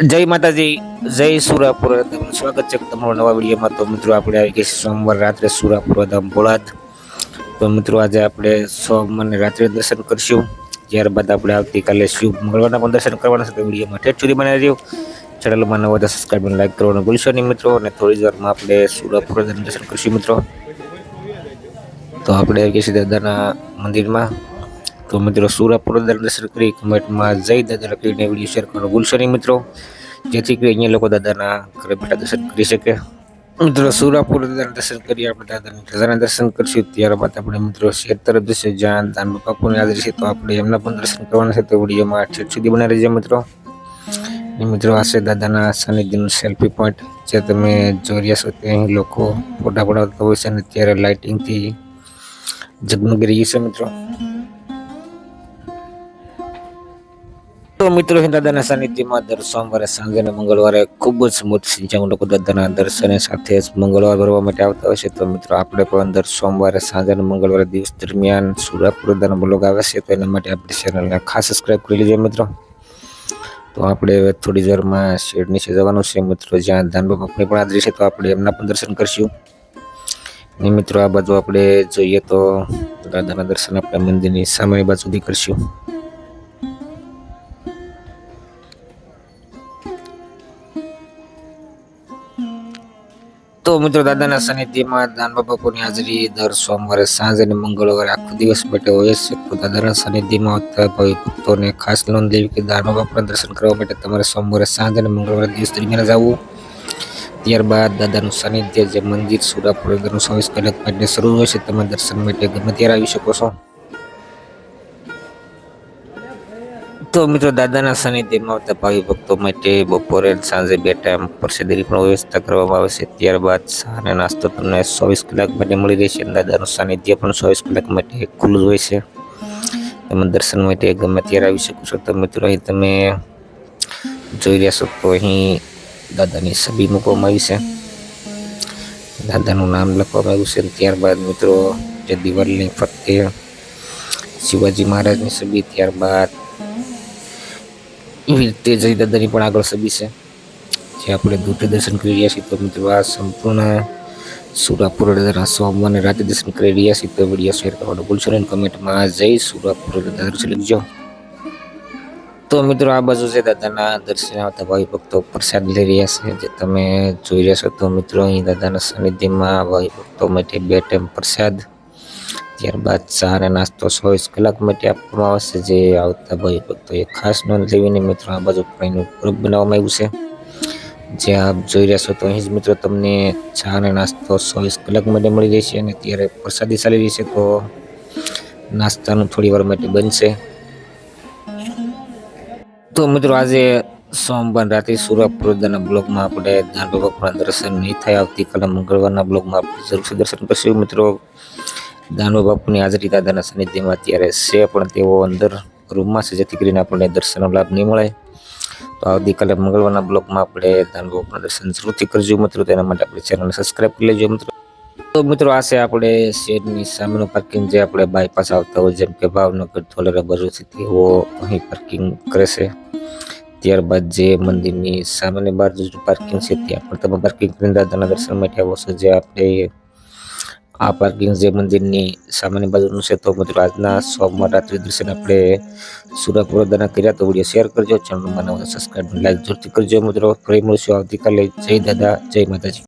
જય માતાજી, જય સુરાપુર સ્વાગત છે તમારો નવા વિડીયોમાં. તો મિત્રો, આપણે આવી ગયા સોમવાર રાત્રે સુરાપુર ધામ ભોળાદ તો મિત્રો, આજે આપણે સોમવારને રાત્રે દર્શન કરશું. ત્યારબાદ આપણે આવતીકાલે શિવ મંગળવારના પણ દર્શન કરવાના છે. તો વિડીયોમાં ઠેઠ સુધી બનાવી રહ્યો ચેનલમાં નવા સબસ્ક્રાઈબ અને લાઈક કરવાનું ભૂલશો નહીં મિત્રો. અને થોડી વારમાં આપણે સુરાપુર દર્શન કરશું મિત્રો. તો આપણે આવી ગયા છીએ દાદાના મંદિરમાં. તો મિત્રો સુરાપુર દર્શન કરી કમેન્ટમાં જય દાદા લખીને વીડિયો શેર કરવાનું ભૂલશો નહીં મિત્રો. જેથી કરી અહીંયા લોકો દાદાના ઘરે બેઠા દર્શન કરી શકે. મિત્રો સુરાપુર દર્શન કરી આપણે દાદાના દાદાના દર્શન કરશું. ત્યારબાદ આપણે મિત્રો શેર તરફ જશે જ્યાં દાન બાપુની હાજર છે તો આપણે એમના પણ દર્શન કરવાના છે. તો વિડીયોમાં ઠેઠ સુધી બનાવી રહેજો મિત્રો. મિત્રો આ છે દાદાના સાનિધ્યનું સેલ્ફી પોઈન્ટ જે તમે જોઈ રહ્યા છો ત્યાં લોકો ફોટા પડાવતા હોય છે અને ત્યારે લાઇટિંગથી જગમગી રહી છે મિત્રો. તો મિત્રો દાદાના સાનિધ્યમાં દર સોમવારે, સાંજે અને મંગળવારે ખૂબ જ સ્મૂથ સિંચાઈ લોકો દાદાના દર્શને સાથે મંગળવાર ભરવા માટે આવતા હોય છે. તો મિત્રો, આપણે પણ દર સોમવારે, સાંજે અને મંગળવારે દિવસ દરમિયાન સુરાપુર દાદાનો બ્લોગ આવે છે. તો એના માટે આપણી ચેનલને ખાસ સબસ્ક્રાઈબ કરી લીજો મિત્રો. તો આપણે હવે થોડી જ વારમાં શેડ નીચે જવાનું છે મિત્રો, જ્યાં ધાનબાપ આપણે પણ હાજરી છે. તો આપણે એમના પણ દર્શન કરશું. અને મિત્રો, આ બાજુ આપણે જોઈએ તો દાદાના દર્શન આપણે મંદિરની સામે બાજુથી કરશું. તો મિત્રો દાદાના સાનિધ્યમાં દાનબા બાપુની હાજરી દર સોમવારે સાંજ અને મંગળવારે આખો દિવસ માટે હોય છે. તો દાદાના સાનિધ્યમાં આવતા ભાવિ ભક્તોને ખાસ નોંધ લેવી કે દાનબા બાપુના દર્શન કરવા માટે તમારે સોમવારે સાંજ અને મંગળવારે દિવસ દરમિયાન જ આવવું. ત્યારબાદ દાદાનું સાનિધ્ય જે મંદિર સુરાપુર અંદરનું સવિસ કલાક માટે શરૂ હોય છે. તમે દર્શન માટે ગમે ત્યારે આવી શકો છો. તો મિત્રો દાદાના સાનિધ્યમાં આવતા ભાવિ ભક્તો માટે બપોરે સાંજે બે ટાઈમ પ્રસાદીની પણ વ્યવસ્થા કરવામાં આવે છે. ત્યારબાદ અને નાસ્તો તમને ચોવીસ કલાક માટે મળી રહેશે દાદાનું સાનિધ્ય પણ ચોવીસ કલાક માટે ખુલ્લું હોય છે. તમે દર્શન માટે ગમે ત્યારે આવી શકો છો. તો મિત્રો અહીં તમે જોઈ રહ્યા છો તો અહીં દાદાની છબી મૂકવામાં આવી છે. દાદાનું નામ લખવામાં આવ્યું છે ત્યારબાદ મિત્રો જે દિવાલની ફરતે શિવાજી મહારાજની છબી ત્યારબાદ એવી રીતે જય દાદાની પણ આગળ સભી છે. જે આપણે દૂધ દર્શન કરી રહ્યા છીએ તો મિત્રો આ સંપૂર્ણ સુરાપુર સોમવારને રાતે દર્શન કરી રહ્યા છીએ તો વીડિયો શેર કરવાનું ભૂલશો નહીં. કમેન્ટમાં જય સુરાપુર દર્શન લખજો તો મિત્રો આ બાજુ છે દાદાના દર્શન આવતા ભાઈ ભક્તો પ્રસાદ લઈ રહ્યા છે. જે તમે જોઈ રહ્યા છો તો મિત્રો અહીં દાદાના સાનિધ્યમાં ભાઈ ભક્તો માટે બે ટાઈમ પ્રસાદ ત્યારબાદ ચા અને નાસ્તો ચોવીસ કલાક માટે આપવામાં આવશે. જે આવતા ભાઈ ભક્તોએ ખાસ નોંધ લેવીને મિત્રો, આ બાજુ પણ એનું ગ્રુપ બનાવવામાં આવ્યું છે. જે આપ જોઈ રહ્યા છો તો અહીં જ મિત્રો તમને ચા અને નાસ્તો ચોવીસ કલાક માટે મળી રહેશે અને ત્યારે પ્રસાદી ચાલી રહી છે તો નાસ્તાનું થોડી વાર માટે બનશે. તો મિત્રો, આજે સોમવાર રાત્રે સુરપુરદાના બ્લોગમાં આપણે બાબાના દર્શન નહીં થાય. આવતીકાલે મંગળવારના બ્લોગમાં આપણે જરૂરથી દર્શન કરશું મિત્રો. દાનવ બાપુની હાજરી દાદાના સાનિધ્યમાં અત્યારે છે, પણ તેઓ અંદર રૂમમાં છે, જેથી કરીને આપણને દર્શનનો લાભ નહીં મળે. તો આવતીકાલે મંગળવારના બ્લોગમાં આપણે દાનુ બાપુના દર્શન જરૂરથી કરજો મિત્રો. તેના માટે આપણે ચેનલને સબસ્ક્રાઈબ કરી લેજો મિત્રો. તો મિત્રો, આ છે આપણે શેડની સામેનું પાર્કિંગ જે આપણે બાયપાસ આવતા હોય, જેમ કે ભાવનગર, ધોલેરા છે તેઓ અહીં પાર્કિંગ કરે છે. ત્યારબાદ જે મંદિરની સામેની બાજુ પાર્કિંગ છે, ત્યાં પણ તમે પાર્કિંગ કરીને દાદાના દર્શન માટે આવો છો. જે આપણે આ પાર્કિંગ જે મંદિરની સામેની બાજુનું છે, તો મિત્રો આજના સોમવાર રાત્રિ દર્શન આપણે સુરત દાના કર્યા તો વીડિયો શેર કરજો ચેનલ મને સબસ્ક્રાઈબ લાઈક જરૂરથી કરજો મિત્રો. ફરી મળશું આવતીકાલે. જય દાદા, જય માતાજી.